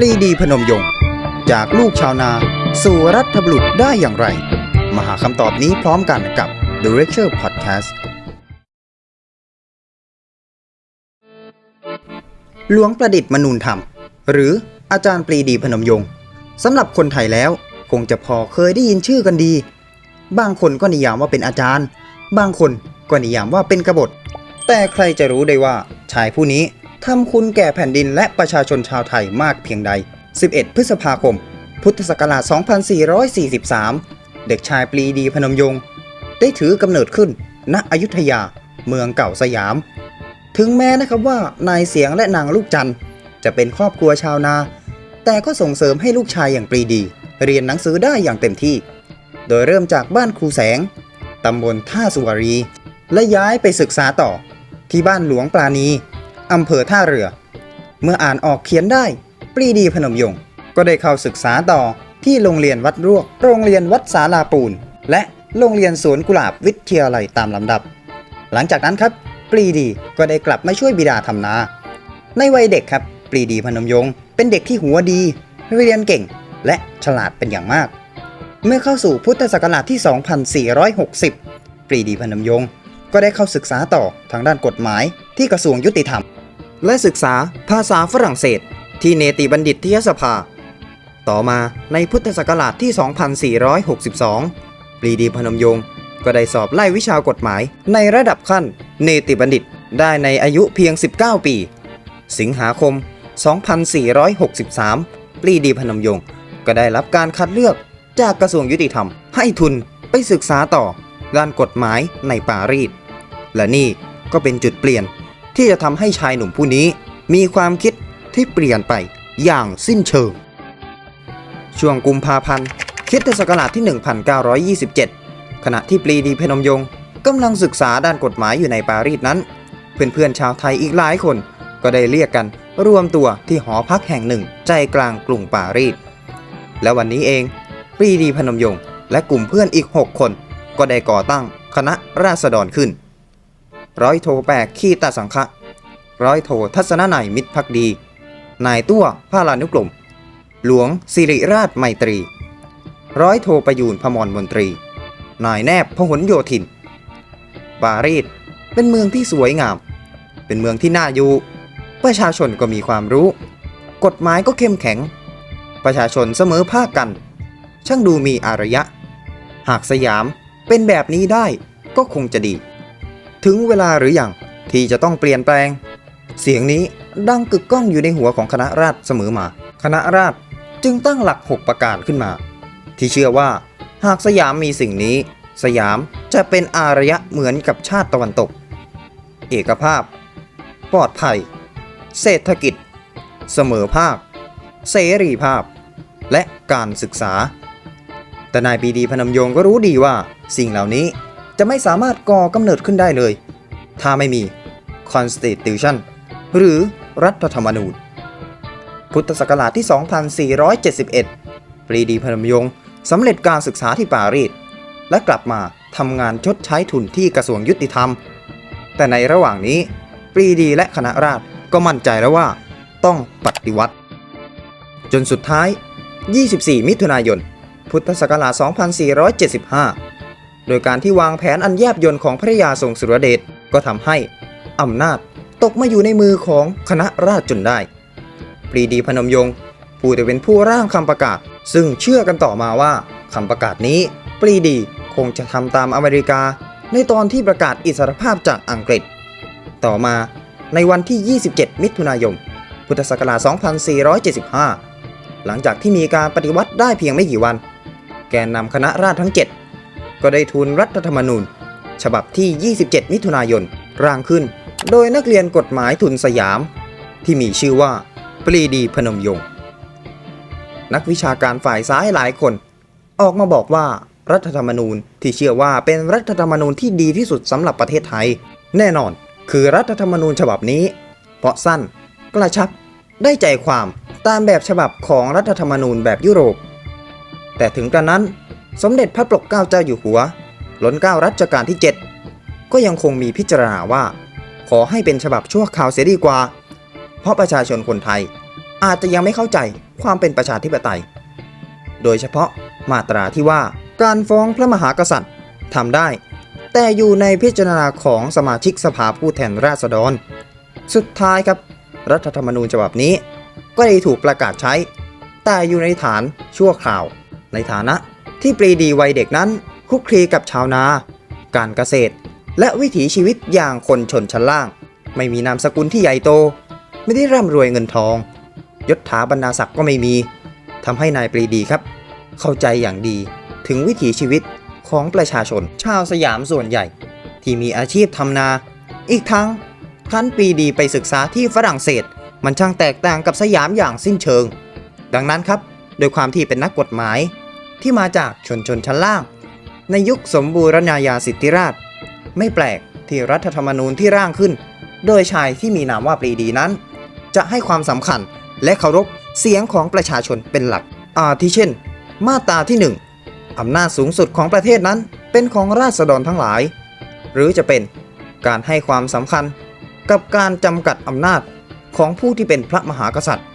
ปรีดีพนมยงค์จากลูกชาวนาสู่รัฐบุรุษได้อย่างไร มาหาคำตอบนี้พร้อมกันกับ The Lecture Podcast หลวงประดิษฐ์มนูนธรรม หรืออาจารย์ปรีดีพนมยงค์สำหรับคนไทยแล้วคงจะพอเคยได้ยินชื่อกันดี บางคนก็นิยามว่าเป็นอาจารย์ บางคนก็นิยามว่าเป็นกบฏ แต่ใครจะรู้ได้ว่าชายผู้นี้ ทำคุณแก่แผ่นดินและประชาชนชาวไทยมากเพียงใด 11 พฤษภาคม พุทธศักราช 2443 เด็กชายปรีดีพนมยงค์ได้ถือกำเนิดขึ้น ณ อยุธยา เมืองเก่าสยาม ถึงแม้นะครับว่านายเสียงและนางลูกจันทร์จะเป็นครอบครัวชาวนา แต่ก็ส่งเสริมให้ลูกชายอย่างปรีดี เรียนหนังสือได้อย่างเต็มที่ โดยเริ่มจากบ้านครูแสง ตำบลท่าสุวารี และย้ายไปศึกษาต่อที่บ้านหลวงปราณี อำเภอท่าเรือ เมื่ออ่านออกเขียนได้ ปรีดีพนมยงค์ก็ได้เข้าศึกษาต่อที่โรงเรียนวัดรวก โรงเรียนวัดสาลาปูน และโรงเรียนสวนกุหลาบวิทยาลัยตามลำดับ หลังจากนั้นครับ ปรีดีก็ได้กลับมาช่วยบิดาทำนา ในวัยเด็กครับ ปรีดีพนมยงค์เป็นเด็กที่หัวดี เรียนเก่ง และฉลาดเป็นอย่างมาก เมื่อเข้าสู่พุทธศักราชที่ 2460 ปรีดีพนมยงค์ก็ได้เข้าศึกษาต่อทางด้านกฎหมายที่กระทรวงยุติธรรม และศึกษาภาษาฝรั่งเศส ที่เนติบัณฑิตยสภา ต่อมาในพุทธศักราชที่ 2462 ปรีดีพนมยงค์ก็ได้สอบไล่วิชากฎหมายในระดับขั้นเนติบัณฑิตได้ในอายุเพียง 19 ปี สิงหาคม 2463 ปรีดีพนมยงค์ก็ได้รับการคัดเลือกจากกระทรวงยุติธรรม ให้ทุนไปศึกษาต่อด้านกฎหมายในปารีสและนี่ก็เป็นจุดเปลี่ยน ที่จะทำให้ชายหนุ่มผู้นี้ มีความคิดที่เปลี่ยนไปอย่างสิ้นเชิง ช่วงกุมภาพันธ์คิดศักราชที่ 1927 ขณะที่ปรีดีพนมยงกำลังศึกษาด้านกฎหมายอยู่ในปารีสนั้น เพื่อนๆชาวไทยอีกหลายคนก็ได้เรียกกันรวมตัวที่หอพักแห่งหนึ่งใจกลางกรุงปารีส และวันนี้เองปรีดีพนมยงค์และกลุ่มเพื่อนอีก 6 คน ก็ได้ก่อตั้งคณะราษฎรขึ้น ร้อยโทแปกขี้ตาสังฆะร้อยโททัศนนัยมิตรพักดี นายตั้วพาลานุกรมหลวงสิริราชไมตรี ร้อยโทประยูนพมรมนตรี นายแนบพหลโยธิน ปารีสเป็นเมืองที่สวยงาม เป็นเมืองที่น่าอยู่ ประชาชนก็มีความรู้ กฎหมายก็เข้มแข็ง ประชาชนเสมอภาคกัน ช่างดูมีอารยะ หากสยามเป็นแบบนี้ได้ก็คงจะดี ถึงเวลาหรืออยังที่จะต้องเปลี่ยนแปลง เสียงนี้ดังกึกก้องอยู่ในหัวของคณะราษฎรเสมอมา คณะราษฎรจึงตั้งหลัก 6 ประการขึ้นมา ที่เชื่อว่าหากสยามมีสิ่งนี้ สยามจะเป็นอารยะเหมือนกับชาติตะวันตก เอกภาพ ปลอดภัย เศรษฐกิจ เสมอภาค เสรีภาพ และการศึกษา แต่นายปีดีพนมยงก็รู้ดีว่าสิ่งเหล่านี้ จะไม่สามารถก่อกำเนิดขึ้นได้เลย ถ้าไม่มี Constitution หรือรัฐธรรมนูญ พุทธศักราชที่ 2471 ปรีดีพนมยงค์สำเร็จการศึกษาที่ปารีสและกลับมาทำงานชดใช้ทุนที่กระทรวงยุติธรรม แต่ในระหว่างนี้ ปรีดีและคณะราษฎรก็มั่นใจแล้วว่าต้องปฏิวัติ จนสุดท้าย 24 มิถุนายน พุทธศักราช 2475 โดยการที่วางแผนอันแยบยลของพระยาทรงสุรเดชก็ทำให้อำนาจตกมาอยู่ในมือของคณะราษฎรจนได้ ปรีดีพนมยงค์ผู้จะเป็นผู้ร่างคำประกาศ ซึ่งเชื่อกันต่อมาว่าคำประกาศนี้ ปรีดีคงจะทำตามอเมริกา ในตอนที่ประกาศอิสรภาพจากอังกฤษ ต่อมาในวันที่ 27 มิถุนายน พุทธศักราช 2475 หลังจากที่มีการปฏิวัติได้เพียงไม่กี่วัน แกนนำคณะราษฎรทั้ง 7 ก็ได้ทูลรัฐธรรมนูญ ฉบับที่ 27 มิถุนายน ร่างขึ้น โดยนักเรียนกฎหมายทุนสยาม ที่มีชื่อว่าปรีดีพนมยงค์นักวิชาการฝ่ายซ้ายหลายคน ออกมาบอกว่ารัฐธรรมนูญที่เชื่อว่าเป็นรัฐธรรมนูญที่ดีที่สุดสำหรับประเทศไทย แน่นอนคือรัฐธรรมนูญฉบับนี้ เพราะสั้นกระชับได้ใจความตามแบบฉบับของรัฐธรรมนูญแบบยุโรป แต่ถึงกระนั้น สมเด็จพระปกเกล้าเจ้าอยู่หัวล้นเกล้ารัชกาลที่ 7 ก็ยังคงมีพิจารณาว่า ขอให้เป็นฉบับชั่วคราวเสียดีกว่า เพราะประชาชนคนไทยอาจจะยังไม่เข้าใจความเป็นประชาธิปไตย โดยเฉพาะมาตราที่ว่าการฟ้องพระมหากษัตริย์ทำได้ แต่อยู่ในพิจารณาของสมาชิกสภาผู้แทนราษฎร สุดท้ายครับ รัฐธรรมนูญฉบับนี้ ก็ได้ถูกประกาศใช้ แต่อยู่ในฐานชั่วคราว ในฐานะ ที่ปรีดีวัยเด็กนั้นคลุกคลีกับชาวนา การเกษตร และวิถีชีวิตอย่างคนชนชั้นล่าง ไม่มีนามสกุลที่ใหญ่โต ไม่ได้ร่ำรวยเงินทอง ยศถาบรรดาศักดิ์ก็ไม่มีทำให้นายปรีดีครับ เข้าใจอย่างดีถึงวิถีชีวิตของประชาชนชาวสยามส่วนใหญ่ ที่มีอาชีพทำนา อีกทั้งท่านปรีดีไปศึกษาที่ฝรั่งเศส มันช่างแตกต่างกับสยามอย่างสิ้นเชิง ดังนั้นครับโดยความที่เป็นนักกฎหมาย ที่มาจากชนชนชั้นล่าง ในยุคสมบูรณาญาสิทธิราช ไม่แปลกที่รัฐธรรมนูญที่ร่างขึ้น โดยชายที่มีนามว่าปรีดีนั้น จะให้ความสำคัญและเคารพเสียงของประชาชนเป็นหลัก อาทิเช่น มาตราที่ 1 อำนาจสูงสุดของประเทศนั้นเป็นของราษฎรทั้งหลาย หรือจะเป็นการให้ความสำคัญกับการจำกัดอำนาจของผู้ที่เป็นพระมหากษัตริย์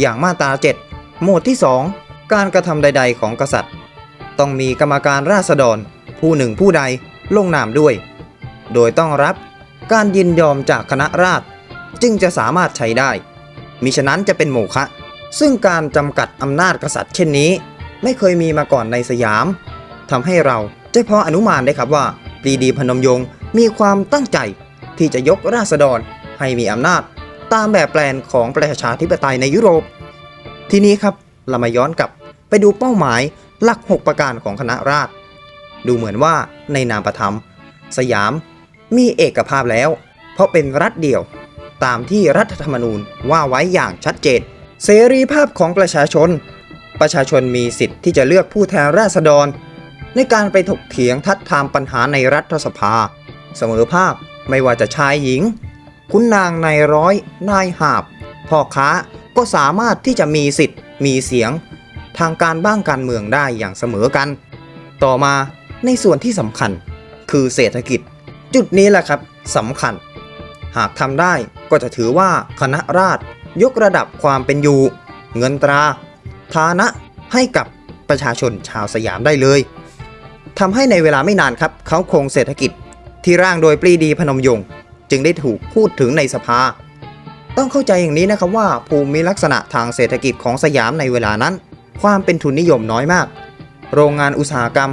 อย่างมาตรา 7 หมวดที่ 2 การกระทำใด ๆ ของกษัตริย์ ต้องมีกรรมการราษฎร ผู้หนึ่งผู้ใดลงนามด้วย โดยต้องรับการยินยอมจากคณะราษฎรจึงจะสามารถใช้ได้ มิฉะนั้นจะเป็นโมฆะซึ่งการจำกัดอำนาจกษัตริย์เช่นนี้ ไม่เคยมีมาก่อนในสยามทำให้เราจะพออนุมานได้ครับว่าปรีดีพนมยงค์มีความตั้งใจที่จะยกราษฎรให้มีอำนาจ ตามแบบแปลนของประชาธิปไตยในยุโรป ทีนี้ครับเรามาย้อนกลับ ไปดูเป้าหมายหลัก 6 ประการของคณะราษฎรดูเหมือนว่าในนามประธรรม สยามมีเอกภาพแล้ว เพราะเป็นรัฐเดี่ยวตามที่รัฐธรรมนูญว่าไว้อย่างชัดเจน เสรีภาพของประชาชน ประชาชนมีสิทธิ์ที่จะเลือกผู้แทนราษฎร ในการไปถกเถียงทัดทามปัญหาในรัฐสภา เสมอภาพไม่ว่าจะชายหญิง คุณนางนายร้อย นายหาบพ่อค้าก็สามารถที่จะมีสิทธิ์มีเสียง ทางการบ้างการเมืองได้อย่างเสมอกัน ต่อมาในส่วนที่สำคัญคือเศรษฐกิจ จุดนี้แหละครับสำคัญ หากทำได้ก็จะถือว่าคณะราษฎรยกระดับความเป็นอยู่ เงินตรา ฐานะให้กับประชาชนชาวสยามได้เลยทำให้ในเวลาไม่นานครับเขาคงเศรษฐกิจที่ร่างโดยปรีดีพนมยงค์จึงได้ถูกพูดถึงในสภา ต้องเข้าใจอย่างนี้นะครับว่าภูมิลักษณะทางเศรษฐกิจของสยามในเวลานั้น ความเป็นทุนนิยมน้อยมาก โรงงานอุตสาหกรรม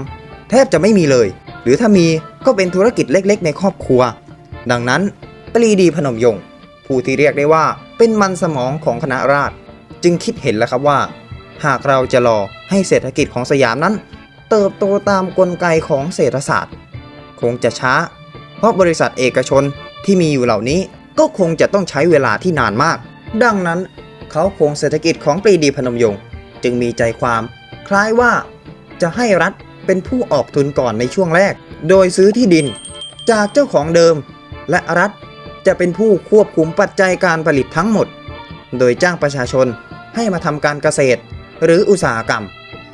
แทบจะไม่มีเลย หรือถ้ามีก็เป็นธุรกิจเล็กๆ ในครอบครัว ดังนั้นปรีดีพนมยงค์ผู้ที่เรียกได้ว่าเป็นมันสมองของคณะราษฎรจึงคิดเห็นแล้วครับว่า หากเราจะรอให้เศรษฐกิจของสยามนั้น เติบโตตามกลไกของเศรษฐศาสตร์ คงจะช้า เพราะบริษัทเอกชนที่มีอยู่เหล่านี้ก็คงจะต้องใช้เวลาที่นานมาก ดังนั้นเขาโครงเศรษฐกิจของปรีดีพนมยงค์ จึงมีใจความ คล้ายว่าจะให้รัฐเป็นผู้ออกทุนก่อนในช่วงแรก โดยซื้อที่ดิน จากเจ้าของเดิม และรัฐจะเป็นผู้ควบคุมปัจจัยการผลิตทั้งหมด โดยจ้างประชาชนให้มาทำการเกษตร หรืออุตสาหกรรม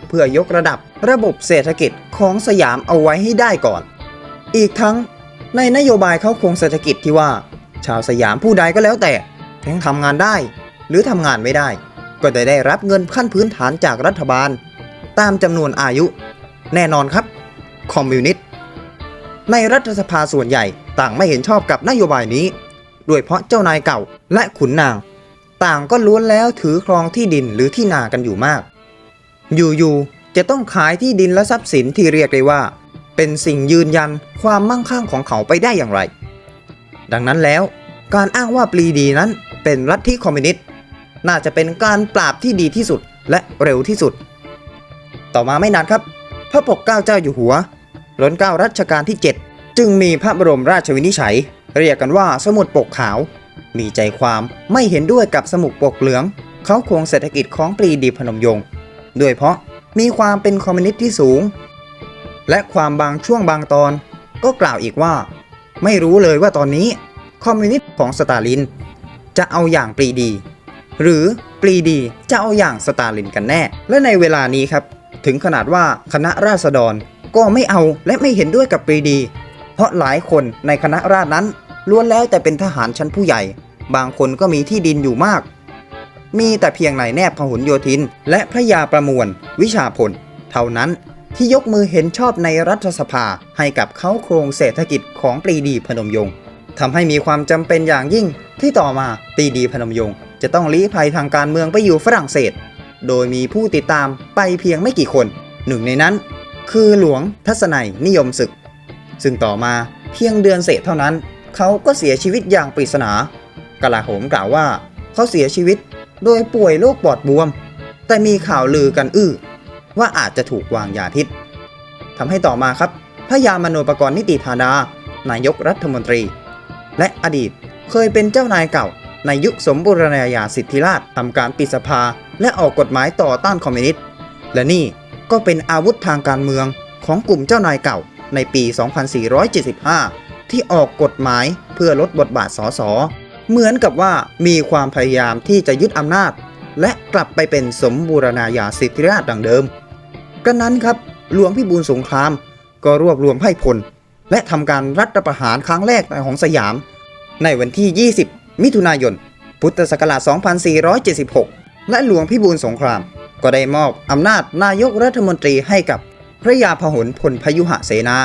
เพื่อยกระดับระบบเศรษฐกิจของสยามเอาไว้ให้ได้ก่อน อีกทั้งในนโยบายเขาโครงเศรษฐกิจที่ว่า ชาวสยามผู้ใดก็แล้วแต่ทั้งทำงานได้ หรือทำงานไม่ได้ ก็จะได้รับเงินขั้นพื้นฐานจากรัฐบาล ตามจำนวนอายุ แน่นอนครับ คอมมิวนิสต์ในรัฐสภาส่วนใหญ่ต่างไม่เห็นชอบกับนโยบายนี้โดยเพราะเจ้านายเก่าและขุนนาง ต่างก็ล้วนแล้วถือครองที่ดินหรือที่นากันอยู่มาก อยู่ๆจะต้องขายที่ดินและทรัพย์สินที่เรียกได้ว่า เป็นสิ่งยืนยันความมั่งคั่งของเขาไปได้อย่างไร ดังนั้นแล้ว การอ้างว่าปรีดีนั้นเป็นรัฐที่คอมมิวนิสต์ น่าจะเป็นการปราบที่ดีที่สุดและเร็วที่สุด ต่อมาไม่นานครับ พระปกเกล้าเจ้าอยู่หัวรัชเกล้ารัชกาลที่ 7 จึงมีพระบรมราชวินิจฉัย เรียกกันว่าสมุดปกขาว มีใจความไม่เห็นด้วยกับสมุดปกเหลือง เขาโครงเศรษฐกิจของปรีดีพนมยงค์โดยเพราะมีความเป็นคอมมิวนิสต์ที่สูง และความบางช่วงบางตอน ก็กล่าวอีกว่า ไม่รู้เลยว่าตอนนี้คอมมิวนิสต์ของสตาลิน จะเอาอย่างปรีดี หรือปรีดีจะเอาอย่างสตาลินกันแน่ และในเวลานี้ครับ ถึงขนาดว่าคณะราษฎรก็ไม่เอาและไม่เห็นด้วยกับปรีดี เพราะหลายคนในคณะราษฎรนั้นล้วนแล้วแต่เป็นทหารชั้นผู้ใหญ่ บางคนก็มีที่ดินอยู่มาก มีแต่เพียงนายแนบพหลโยธิน และพระยาประมวล วิชาพล เท่านั้นที่ยกมือเห็นชอบในรัฐสภาให้กับเขาโครงเศรษฐกิจของปรีดีพนมยงค์ทำให้มีความจำเป็นอย่างยิ่งที่ต่อมาปรีดีพนมยงค์ จะต้องลี้ภัยทางการเมืองไปอยู่ฝรั่งเศส โดยมีผู้ติดตามไปเพียงไม่กี่คน หนึ่งในนั้นคือหลวงทัศนัยนิยมศึก ซึ่งต่อมาเพียงเดือนเศษเท่านั้น เขาก็เสียชีวิตอย่างปริศนากลาโหมกล่าวว่า เขาเสียชีวิตโดยป่วยโรคปอดบวม แต่มีข่าวลือกันอื้อว่าอาจจะถูกวางยาพิษทำให้ต่อมาครับพระยามโนปกรณ์นิติธาดา นายกรัฐมนตรี และอดีตเคยเป็นเจ้านายเก่า ในยุคสมบูรณาญาสิทธิราชทำการปิดสภา และออกกฎหมายต่อต้านคอมมิวนิสต์ และนี่ก็เป็นอาวุธทางการเมืองของกลุ่มเจ้านายเก่าในปี 2475 ที่ออกกฎหมายเพื่อลดบทบาทสส เหมือนกับว่ามีความพยายามที่จะยึดอำนาจ และกลับไปเป็นสมบูรณาญาสิทธิราชดังเดิมกระนั้นครับหลวงพิบูลสงคราม ก็รวบรวมไพร่พล และทำการรัฐประหารครั้งแรกของสยาม ในวันที่ 20 มิถุนายน พุทธศักราช 2476 และหลวงพิบูลสงคราม ก็ได้มอบอำนาจนายกรัฐมนตรีให้กับพระยาพหลพลพยุหเสนา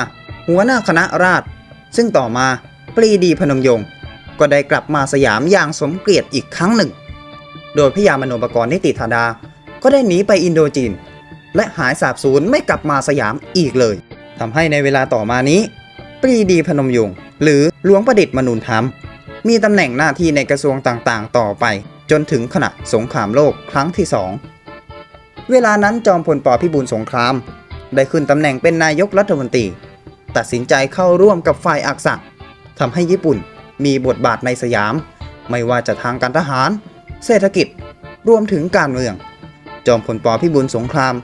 หัวหน้าคณะราษฎรซึ่งต่อมาปรีดีพนมยงค์ก็ได้กลับมาสยามอย่างสมเกียรติอีกครั้งหนึ่ง โดยพระยามโนปกรณ์นิติธาดา ก็ได้หนีไปอินโดจีน และหายสาบสูญไม่กลับมาสยามอีกเลยทำให้ในเวลาต่อมานี้ ปรีดีพนมยงค์หรือหลวงประดิษฐ์มนุนธรรม มีตำแหน่งหน้าที่ในกระทรวงต่างๆ ต่อไป จนถึงขณะสงครามโลกครั้งที่สองเวลานั้นจอมพลปพิบูลสงคราม ได้ขึ้นตำแหน่งเป็นนายกรัฐมนตรี ตัดสินใจเข้าร่วมกับฝ่ายอักษะทำให้ญี่ปุ่นมีบทบาทในสยาม ไม่ว่าจะทางการทหาร เศรษฐกิจรวมถึงการเมือง จอมพลปพิบูลสงคราม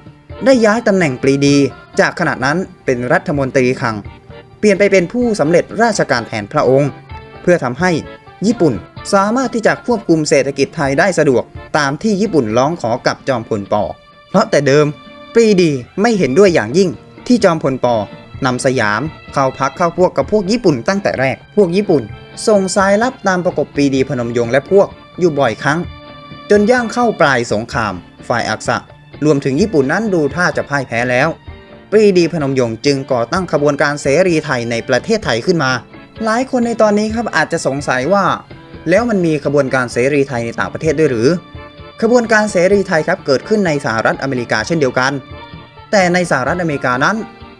ได้ย้ายตำแหน่งปรีดี จากขณะนั้นเป็นรัฐมนตรีคลัง เปลี่ยนไปเป็นผู้สำเร็จราชการแทนพระองค์ เพื่อทำให้ญี่ปุ่นสามารถที่จะควบคุมเศรษฐกิจไทยได้สะดวก ตามที่ญี่ปุ่นร้องขอกับจอมพลปเพราะแต่เดิมปรีดีไม่เห็นด้วยอย่างยิ่งที่จอมพลปนำสยามเข้าพักเข้าพวกกับพวกญี่ปุ่นตั้งแต่แรก พวกญี่ปุ่นส่งสายลับตามประกบปรีดีพนมยงค์และพวกอยู่บ่อยครั้ง จนย่างเข้าปลายสงคราม ฝ่ายอักษะ รวมถึงญี่ปุ่นนั้นดูท่าจะพ่ายแพ้แล้ว ปรีดีพนมยงค์จึงก่อตั้งขบวนการเสรีไทยในประเทศไทยขึ้นมา หลายคนในตอนนี้ครับอาจจะสงสัยว่า แล้วมันมีขบวนการเสรีไทยในต่างประเทศด้วยหรือ ขบวนการเสรีไทยครับเกิดขึ้นในสหรัฐอเมริกาเช่นเดียวกัน แต่ในสหรัฐอเมริกานั้น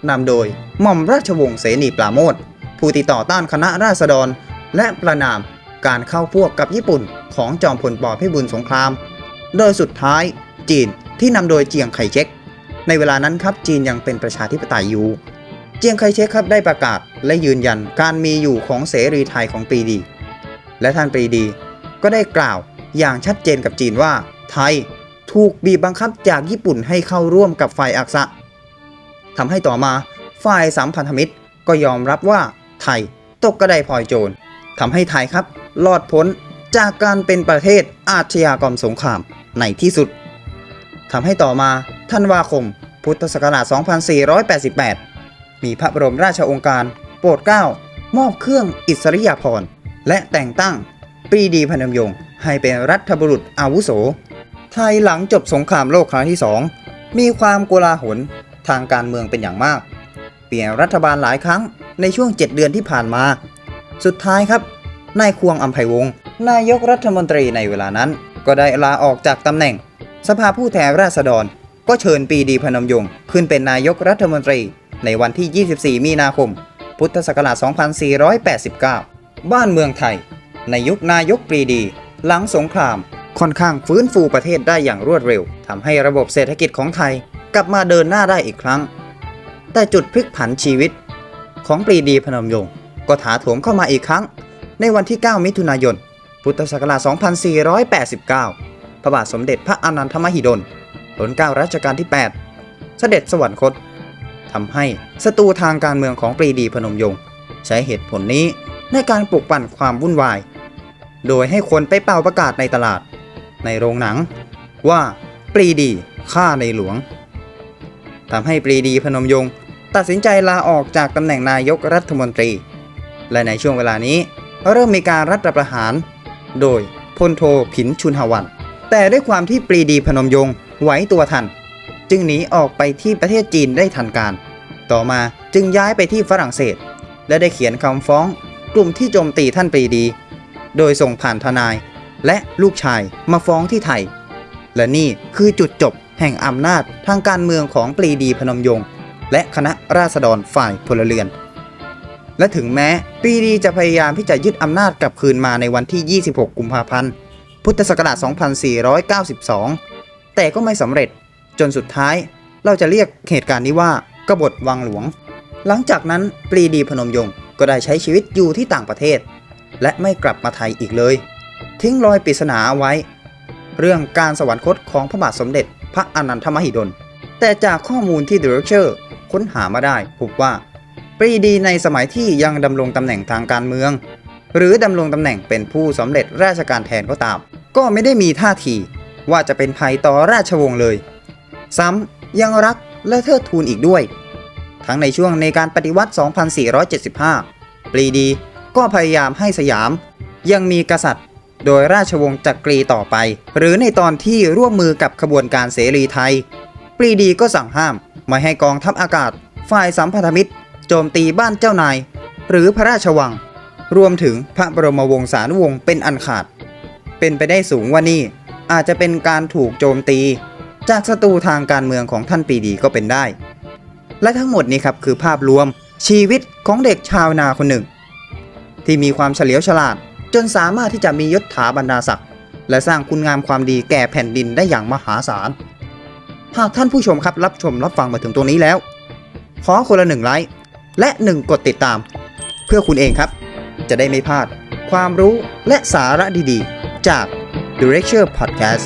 นำโดยหม่อมราชวงศ์เสนีปราโมทผู้ที่ต่อต้านคณะราษฎร และประนามการเข้าพวกกับญี่ปุ่นของจอมพลปพิบูลสงคราม โดยสุดท้ายจีนที่นำโดยเจียงไคเชกในเวลานั้นครับจีนยังเป็นประชาธิปไตยอยู่ เจียงไคเชกครับได้ประกาศและยืนยันการมีอยู่ของเสรีไทยของปรีดี และท่านปรีดี ก็ได้กล่าวอย่างชัดเจนกับจีนว่า ไทยถูกบีบบังคับจากญี่ปุ่นให้เข้าร่วมกับฝ่ายอักษะทำให้ต่อมาฝ่ายสัมพันธมิตรก็ยอมรับว่าไทยตกกระไดพลอยโจรทำให้ไทยครับรอดพ้นจากการเป็นประเทศอาชญากรรมสงครามในที่สุดทำให้ต่อมาธันวาคม พุทธศักราช 2488 มีพระบรมราชองการ โปรดเกล้ามอบเครื่องอิสริยาภรณ์และแต่งตั้งปรีดีพนมยงค์ให้เป็นรัฐบุรุษอาวุโส ไทยหลังจบสงครามโลกครั้งที่สองมีความโกลาหลทางการเมืองเป็นอย่างมาก เปลี่ยนรัฐบาลหลายครั้งในช่วง 7 เดือนที่ผ่านมา สุดท้ายครับ นายควงอัมไพวงศ์นายกรัฐมนตรีในเวลานั้น ก็ได้ลาออกจากตำแหน่ง สภาผู้แทนราษฎร ก็เชิญปีดีพนมยงค์ขึ้นเป็นนายกรัฐมนตรี ในวันที่ 24 มีนาคม พุทธศักราช 2489 บ้านเมืองไทย ในยุคนายกปรีดี หลังสงคราม ค่อนข้างฟื้นฟูประเทศได้อย่างรวดเร็วทำให้ระบบเศรษฐกิจของไทยกลับมาเดินหน้าได้อีกครั้ง แต่จุดพลิกผันชีวิต ของปรีดีพนมยงค์ก็ถาโถมเข้ามาอีกครั้ง ในวันที่ 9 มิถุนายน พุทธศักราช 2489 พระบาทสมเด็จพระอนันทมหิดลรัชเก้ารัชกาลที่ 8 เสด็จสวรรคต ทำให้ศัตรูทางการเมืองของปรีดีพนมยงค์ใช้เหตุผลนี้ในการปลุกปั่นความวุ่นวาย โดยให้คนไปเป่าประกาศในตลาด ในโรงหนัง ว่าปรีดีฆ่าในหลวงทำให้ปรีดีพนมยงค์ตัดสินใจลาออกจากตำแหน่งนายกรัฐมนตรี และในช่วงเวลานี้เริ่มมีการรัฐประหาร โดยพลโทผินชุนหวัน แต่ด้วยความที่ปรีดีพนมยงค์ไหวตัวทัน จึงหนีออกไปที่ประเทศจีนได้ทันการ ต่อมาจึงย้ายไปที่ฝรั่งเศส และได้เขียนคำฟ้องกลุ่มที่โจมตีท่านปรีดี โดยส่งผ่านทนายและลูกชายมาฟ้องที่ไทย และนี่คือจุดจบแห่งอำนาจทางการเมืองของปรีดีพนมยงค์และคณะราษฎรฝ่ายพลเรือน และถึงแม้ปรีดีจะพยายามที่จะยึดอำนาจกลับคืนมาในวันที่ 26 กุมภาพันธ์ พุทธศักราช 2492 แต่ก็ไม่สำเร็จจนสุดท้ายเราจะเรียกเหตุการณ์นี้ว่า กบฏวังหลวง หลังจากนั้นปรีดีพนมยงค์ก็ได้ใช้ชีวิตอยู่ที่ต่างประเทศ และไม่กลับมาไทยอีกเลย ทิ้งรอยปริศนาไว้ เรื่องการสวรรคตของพระบาทสมเด็จพระอนันทมหิดล แต่จากข้อมูลที่ The Lecture ค้นหามาได้พบว่า ปรีดีในสมัยที่ยังดำรงตำแหน่งทางการเมือง หรือดำรงตำแหน่งเป็นผู้สำเร็จราชการแทนก็ตาม ก็ไม่ได้มีท่าทีว่าจะเป็นภัยต่อราชวงศ์เลย ซ้ำยังรัก และเทิดทูนอีกด้วย ทั้งในช่วงในการปฏิวัติ 2475 ปรีดีก็พยายามให้สยาม ยังมีกษัตริย์ โดยราชวงศ์จักรีต่อไป หรือในตอนที่ร่วมมือกับขบวนการเสรีไทย ปรีดีก็สั่งห้ามไม่ให้กองทัพอากาศ ฝ่ายสัมพันธมิตร โจมตีบ้านเจ้านาย หรือพระราชวัง รวมถึงพระบรมวงศานุวงศ์เป็นอันขาด เป็นไปได้สูงว่านี่อาจจะเป็นการถูกโจมตี จากศัตรูทางการเมืองของท่านปีดีก็เป็นได้ และทั้งหมดนี้ครับคือภาพรวมชีวิตของเด็กชาวนาคนหนึ่ง ที่มีความเฉลียวฉลาด จนสามารถที่จะมียศถาบรรดาศักดิ์และสร้างคุณงามความดีแก่แผ่นดินได้อย่างมหาศาล หากท่านผู้ชมครับรับชมรับฟังมาถึงตรงนี้แล้ว ขอคนละหนึ่งไลค์และหนึ่งกดติดตาม เพื่อคุณเองครับ จะได้ไม่พลาด ความรู้และสาระดีๆ จาก The Lecture Podcast